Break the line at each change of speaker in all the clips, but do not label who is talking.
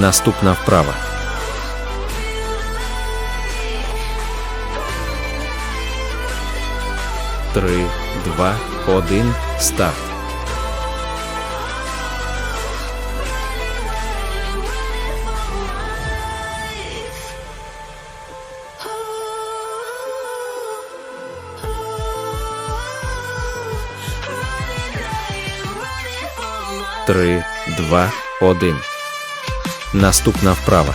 Наступна вправа. Три, два, один, старт. Три, два, один. Наступна вправа.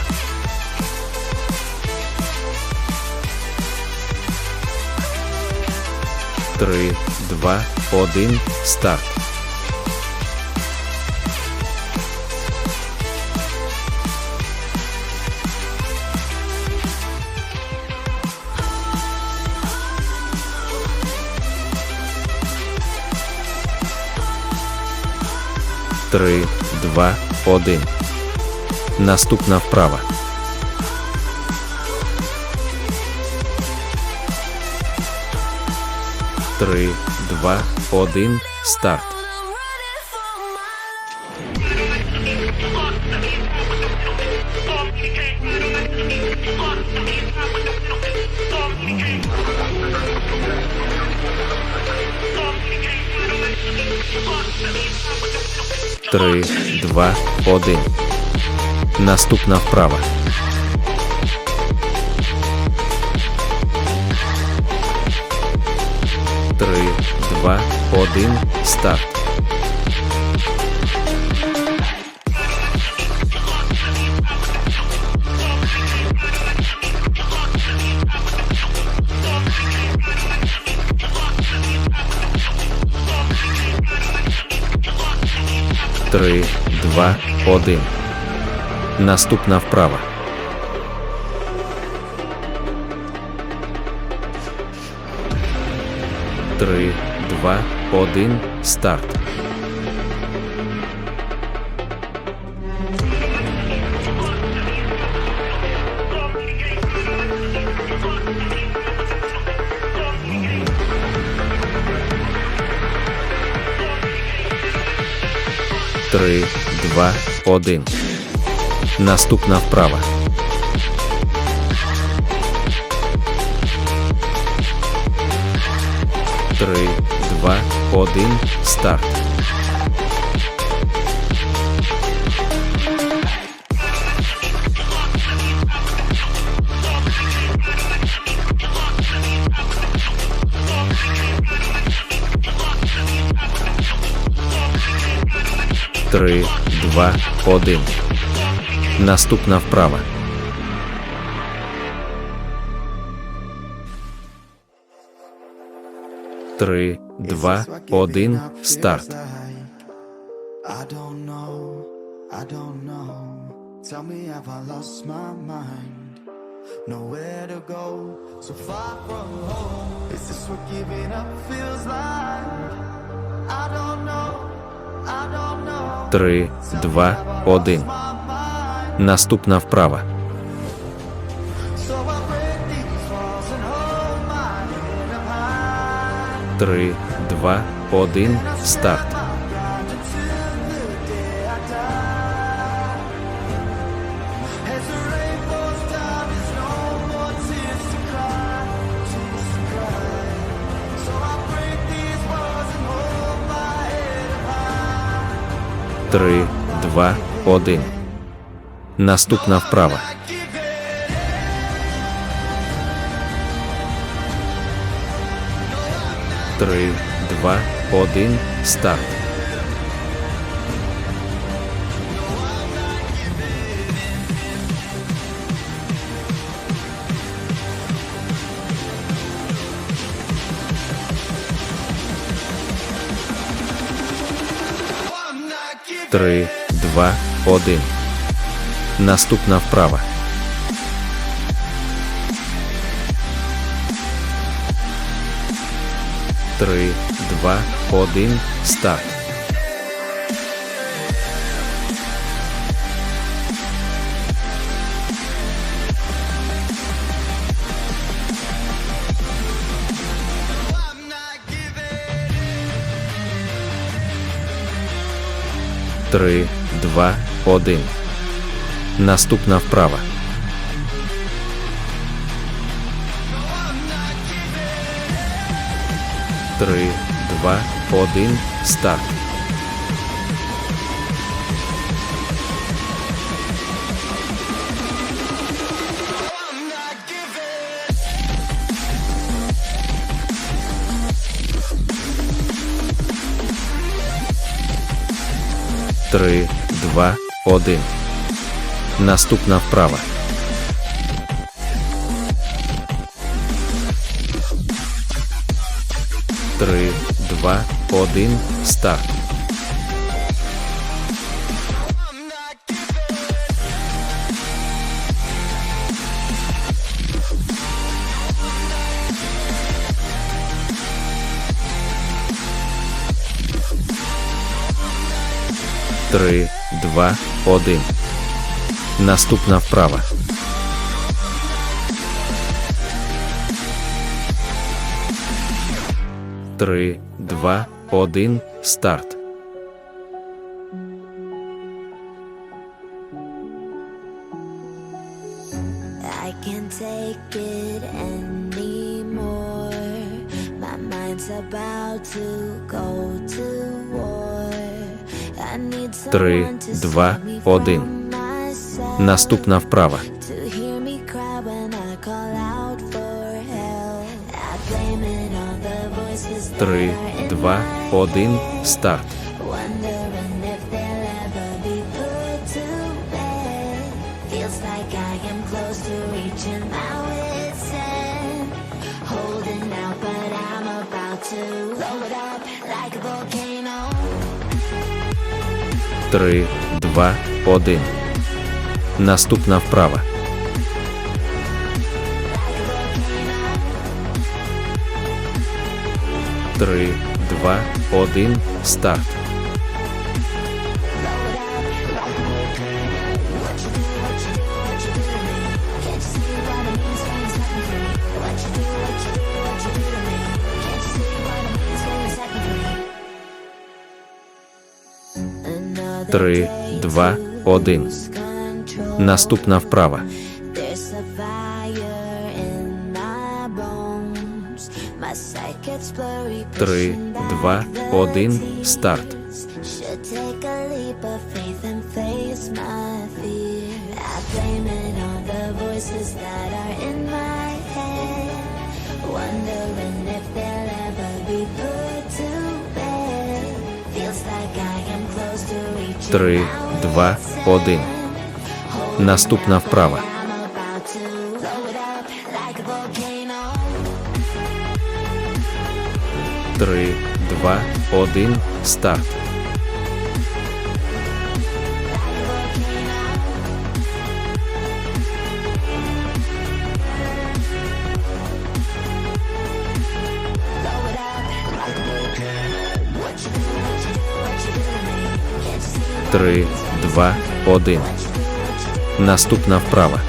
Три, два, один, старт. Три, два, один. Наступна вправа. Три, два, один, старт. Три, два, один. Наступна вправа. Три, два, один, старт. Три, два, один. Наступна вправа. Три, два, один, старт. Три, два, один. Наступна вправа. Три, два, один, старт. Три, два, один. Наступна вправа. Три, два, один, старт.
Nowhere to go, so far from home. Is this what giving up feels like? I don't know, I don't know.
Три, два, один. Наступна вправа. Три, два, один, старт. Три, два, один. Наступна вправа. Три, два, один, старт. Три, два, один. Наступна вправа. Три, два, один, старт. Три, два, один.
Наступна вправа. Три, два, один, старт. Три, два, один. Наступна вправа. Три, два, один, старт. Три, два, один. Наступна вправа. Три, два, один, старт.
I can't take it anymore. My mind's about to go to war. I need
Три, два, один. Наступна вправа. Три, два, один, старт. Три, два, один. Наступна вправа. Три, два, один, старт. Три, два, один. Наступна вправа. Три, два, один, старт. Три, два, один. Наступна вправа. Три, два, один, старт. Три, два, один. Наступна вправа.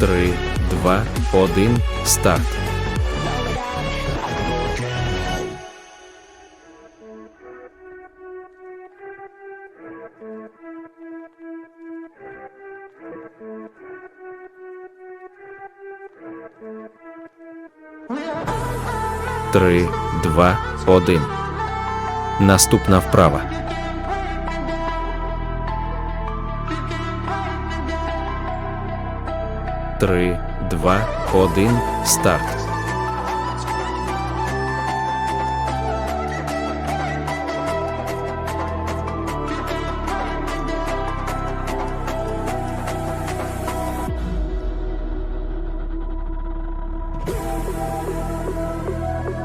Три, два, один, старт. Три, два, один. Наступна вправа. Три, два, один, старт.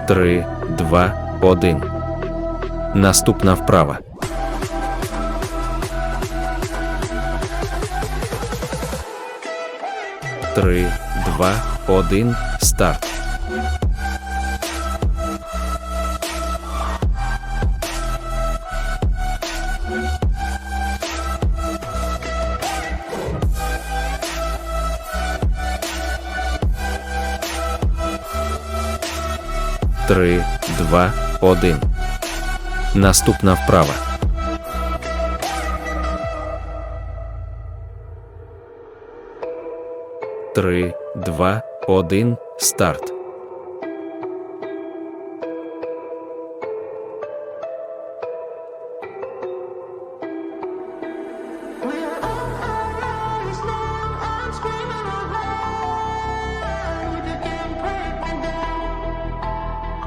Три, два, один. Наступна вправа. Три, два, один, старт. Три, два, один.
Наступна вправа. Три, два, один, старт.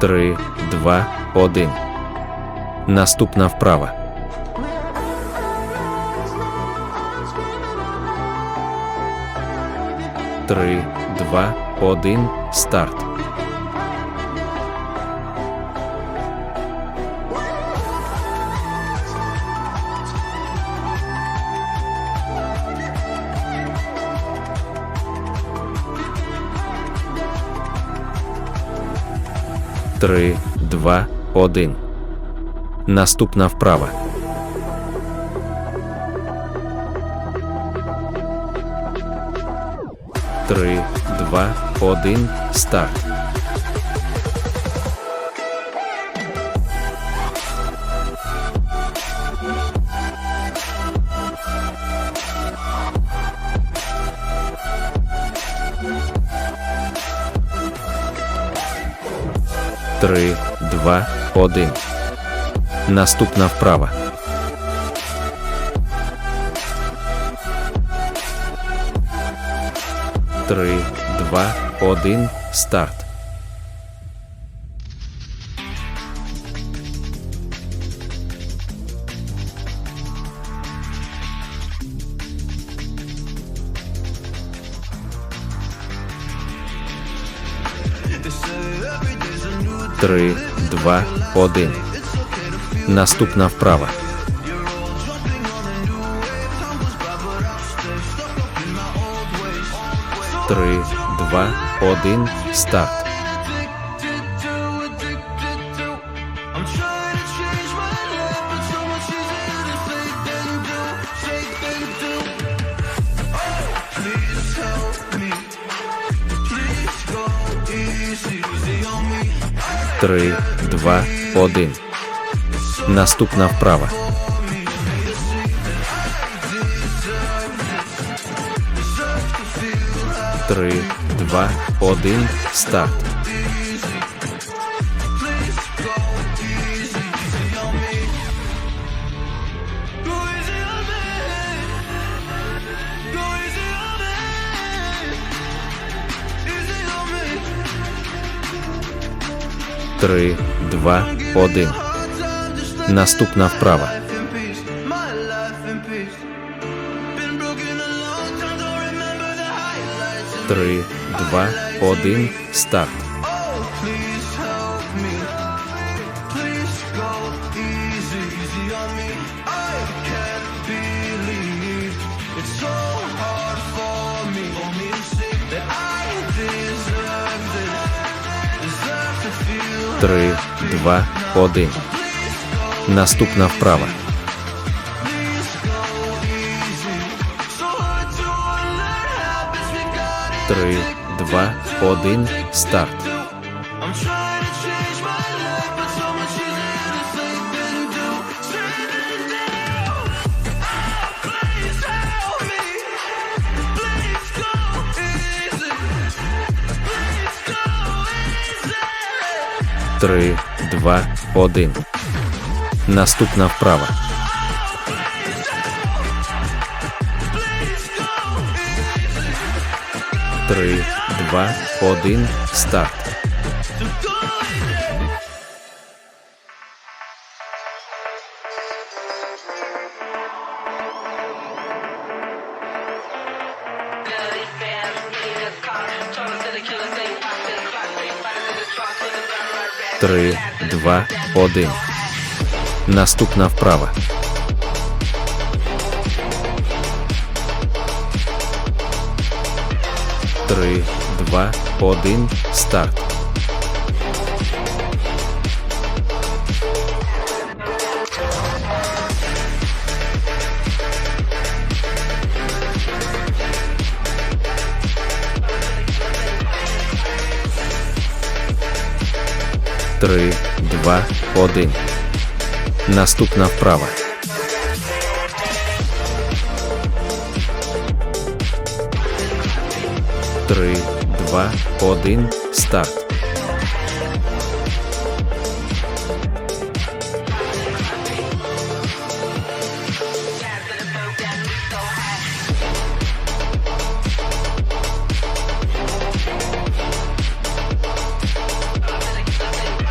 Три, два, один. Наступна вправа. Три, два, один, старт. Три, два, один. Наступна вправа. Три, два, один, старт. Три, два, один. Наступна вправа. Три, два, один, старт. Три, два, один. Наступна вправа. Три, два, один, старт.
Oh.
Три, два, один. Наступна вправа. Три, два, один, старт. Три, два, один. Наступна вправа. Три, два, один, старт.
Oh,
Три, два, один. Наступна вправа. Три, два, один, старт.
Oh.
Три, два, один. Наступна вправа. Три, два, один, старт. Три, два, один. Наступна вправа. Три, два, один, старт. Три, два, один. Наступна вправа. Три, два, один, старт.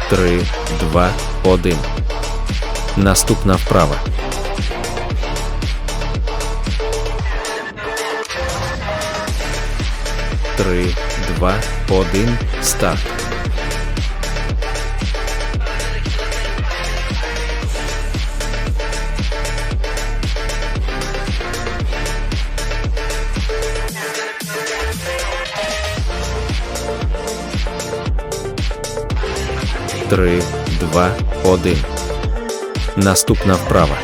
Три, два, один. Наступна вправа. Три, два, один, старт. Три, два, один. Наступна вправа.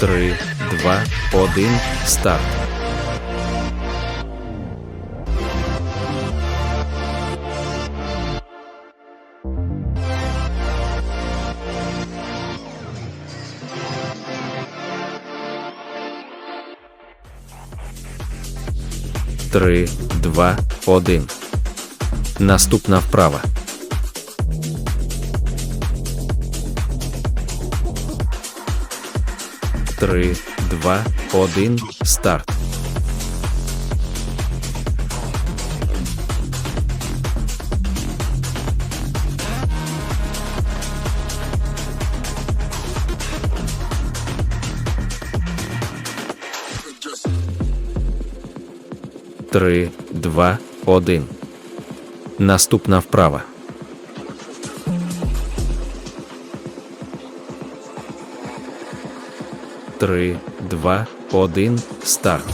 Три, два, один, старт. Три, два, один. Наступна вправа. Три, два, один, старт. Три, два, один. Наступна вправа. Три, два, один, старт.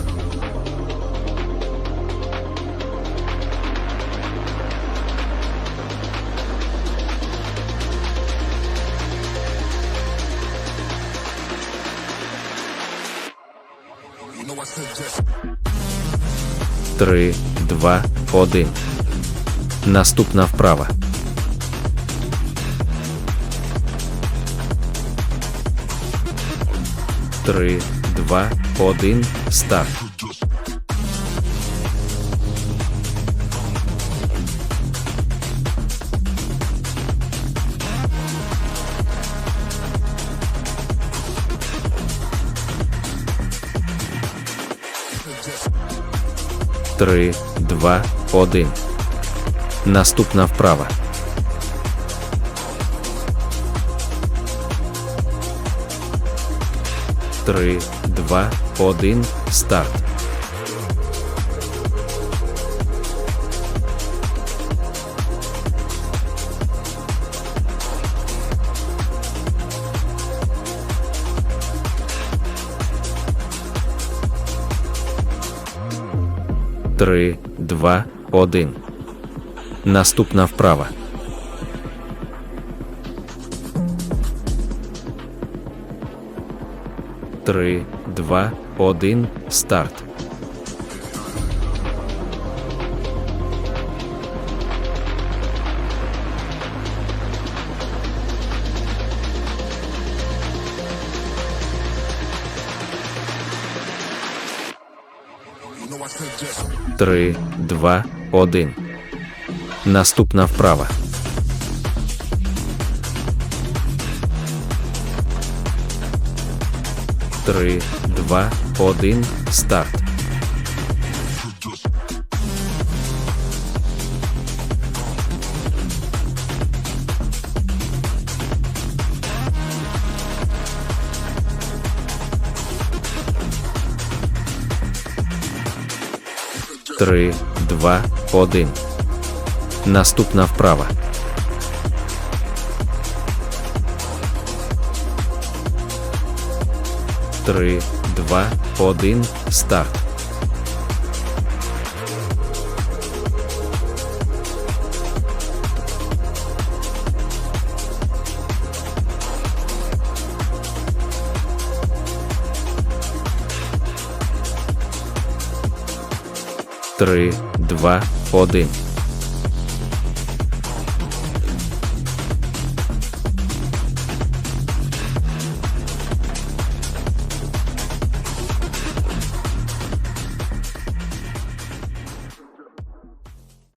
Три, два, один. Наступна вправа. Три, два, один, старт. Три, два, один. Наступна вправа. Три, два, один, старт. Три, два, один. Наступна вправа. Три, два, один, старт. Три, два, один. Наступна вправа. Три, два, один, старт. Три, два, один. Наступна вправа. Три, два, один, старт. Три, два, один.